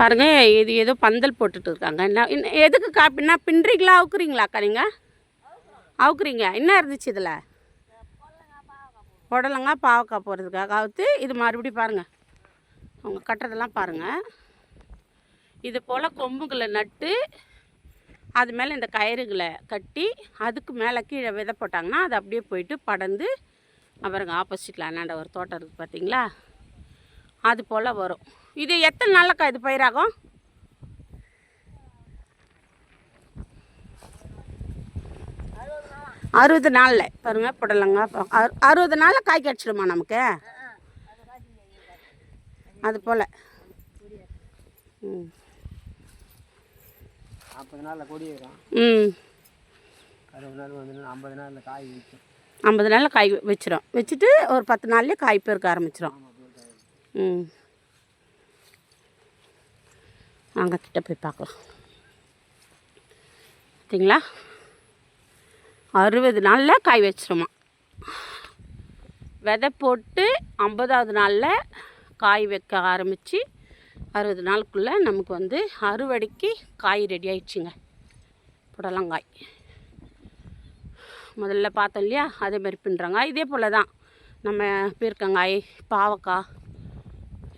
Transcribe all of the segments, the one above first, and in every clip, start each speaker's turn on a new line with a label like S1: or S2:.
S1: பாருங்க இது ஏதோ பந்தல் போட்டுட்டு இருக்காங்க என்ன எதுக்கு காப்பின்னா பின்றீங்களா அவுக்குறீங்களா அக்கா நீங்கள் அவுக்குறீங்க. என்ன இருந்துச்சு இதில்? புடலங்கா பாவக்காய் போடுறதுக்காக அவுத்து இது மறுபடியும் பாருங்கள் அவங்க கட்டுறதெல்லாம் பாருங்கள் இது போல் கொம்புகளை நட்டு அது மேலே இந்த கயிறுகளை கட்டி அதுக்கு மேலே கீழே விதை போட்டாங்கன்னா அது அப்படியே போயிட்டு படர்ந்து அப்புறங்க ஆப்போசிட்டில் அண்ணாண்ட ஒரு தோட்டம் இருக்குது பார்த்தீங்களா அது போல் வரும். இது எத்தனை நாளைக்கா இது பயிராகும்? அறுபது நாளில். பாருங்க புடலங்க அறுபது நாளில் காய் கிடச்சிடுமா நமக்கு? அது போல். ம்.
S2: நாற்பது நாளில் கொடி வரும்.
S1: ம்.
S2: அறுபது நாள் வந்து ஐம்பது நாளில் காய்
S1: ஐம்பது நாளில் காய் வச்சிரும். வச்சுட்டு ஒரு பத்து நாள்லேயே காய் பெருக்க ஆரம்பிச்சிடும் ம். வாங்க கிட்ட போய் பார்க்கலாம். பார்த்தீங்களா அறுபது நாளில் காய் வச்சிருமா. விதை போட்டு ஐம்பதாவது நாளில் காய் வைக்க ஆரம்பித்து அறுபது நாளுக்குள்ளே நமக்கு வந்து அறுவடைக்கு காய் ரெடி ஆயிடுச்சுங்க. புடலங்காய். முதல்ல பார்த்தோம் இல்லையா? அதே மாதிரி பின்னுறாங்க இதே போல் தான் நம்ம பீர்க்கங்காய் பாவக்காய்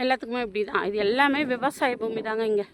S1: எல்லாத்துக்குமே இப்படி தான் இது எல்லாமே விவசாய பூமி தாங்க இங்கே.